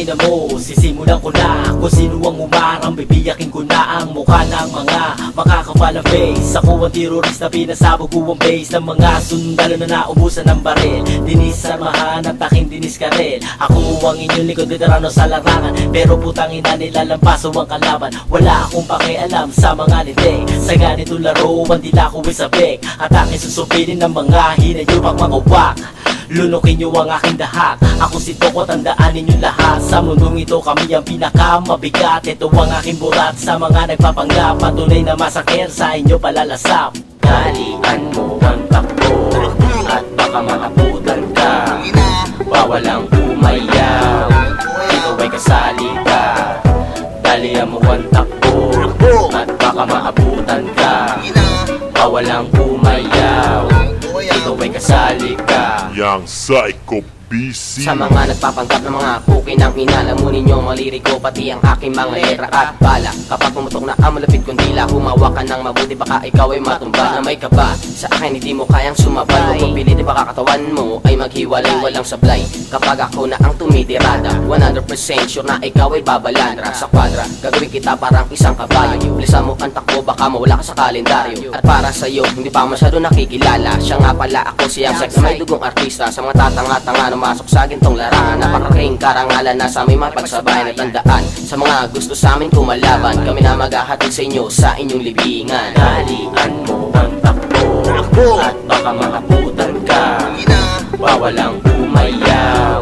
ina mo Sisimulan ko na. Kung sino ang umarang Bibiyakin ko na ang mukha ng mga Makakapalang face. Ako ang terorista Pinasabog ko ang base Ng mga sundalo na naubusan ng baril. Dinis Armahan at aking dinis karel Ako ang inyong likod veterano sa larangan. Pero putang ina nilalampaso ang kalaban. Wala akong pakialam sa mga lite Sa ganitong laro ang dila ko isabik. At aking susupilin ng mga hinayupak magawak Lunukin niyo ang aking dahak Ako si Toko, tandaan ninyo lahat. Sa mundong ito kami ang pinakamabigat. Ito ang aking burat. Sa mga nagpapanggap Patunay na masakit. Sa inyo palalasap. Dalian mo ang takbo At baka maabutan ka. Bawal ang umayaw. Ikaw ay kasali ka. Dalian mo ang takbo At baka maabutan ka. Bawal ang umayaw yang psikopat. BC Sa mga nagpapanggap ng mga puki ng ina Alam mo ninyo maliriko pati ang aking mga letra at bala. Kapag pumutok na ang malapit kundila Humawa ka ng mabuti baka ikaw ay matumba Na may kaba. Sa akin hindi mo kayang sumabay. Kung pilit baka katawan mo ay maghiwalay. Walang sablay. Kapag ako na ang tumitirada 100% sure na ikaw ay babalandra. Sa kwadra gagawin kita parang isang kabayo. Bilisan mo ang takbo baka mawala ka sa kalendaryo. At para sa'yo hindi pa masyado nakikilala. Siya nga pala ako siyang sex na may dugong artista. Sa mga tatanga-tanga Pumasok sa gintong larangan. Napakaraking karangalan na sa may mapagsabay na tandaan. Sa mga gusto sa amin kumalaban Kami na maghahatid sa inyo sa inyong libingan. Dalian mo ang takbo At baka maabutan ka. Bawal ang umayaw.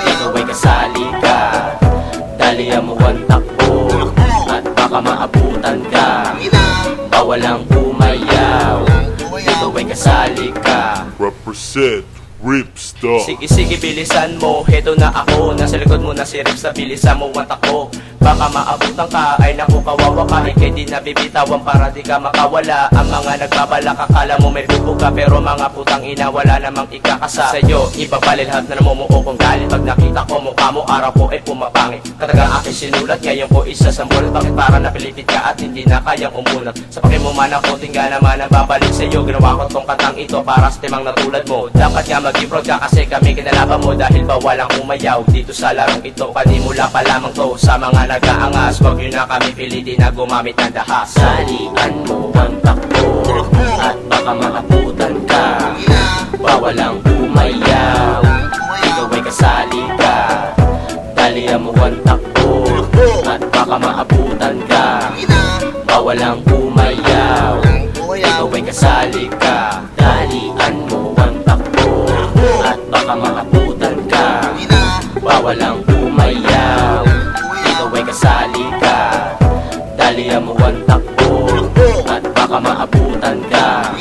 Ikaw ay kasali ka. Dalian mo ang takbo At baka maabutan ka. Bawal ang umayaw. Ikaw ay kasali ka. Represent Ripstar Sige sige bilisan mo, heto na ako. Nasa likod mo na si Rips bilisan mo. Ang takbo Baka maabutan ka, ay naku kawawa ka. Ikay di nabibitawan para di ka makawala. Ang mga nagbabalak, akala mo may bubo ka Pero mga putang ina, wala namang ikakasa. Sa'yo, ipabalilhat na namumuo kong galit. Pag nakita ko mukha mo, araw ko ay pumapangit. Katagang aking sinulat, ngayon ko isa sa mulat Bakit para napilipit ka at hindi na kayang umunat Sa pakimuman ako, tingga naman ang babalik sa'yo Ginawa ko tong katang ito para sa timang natulad mo. Dapat nga mag-ifrod ka kasi kami kinalaban mo Dahil bawal ang umayaw dito sa larong ito. Panimula pa lamang to sa mga nag-aangas Huwag nyo na kami pilitin na gumamit ng dahas. Dalian mo ang takbo At baka maabutan ka. Bawal ang umayaw. Ikaw ay kasali ka. Dalian mo ang takbo At baka maabutan ka. Bawal ang umayaw. Ikaw ay kasali ka. Dalian mo ang takbo At baka maabutan ka. Bawal ang umayaw Ang takbo At baka maabutan ka.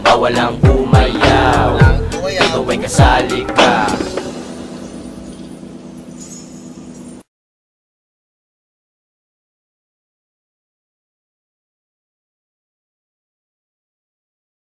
Bawal ang umayaw. Ikaw ay kasali ka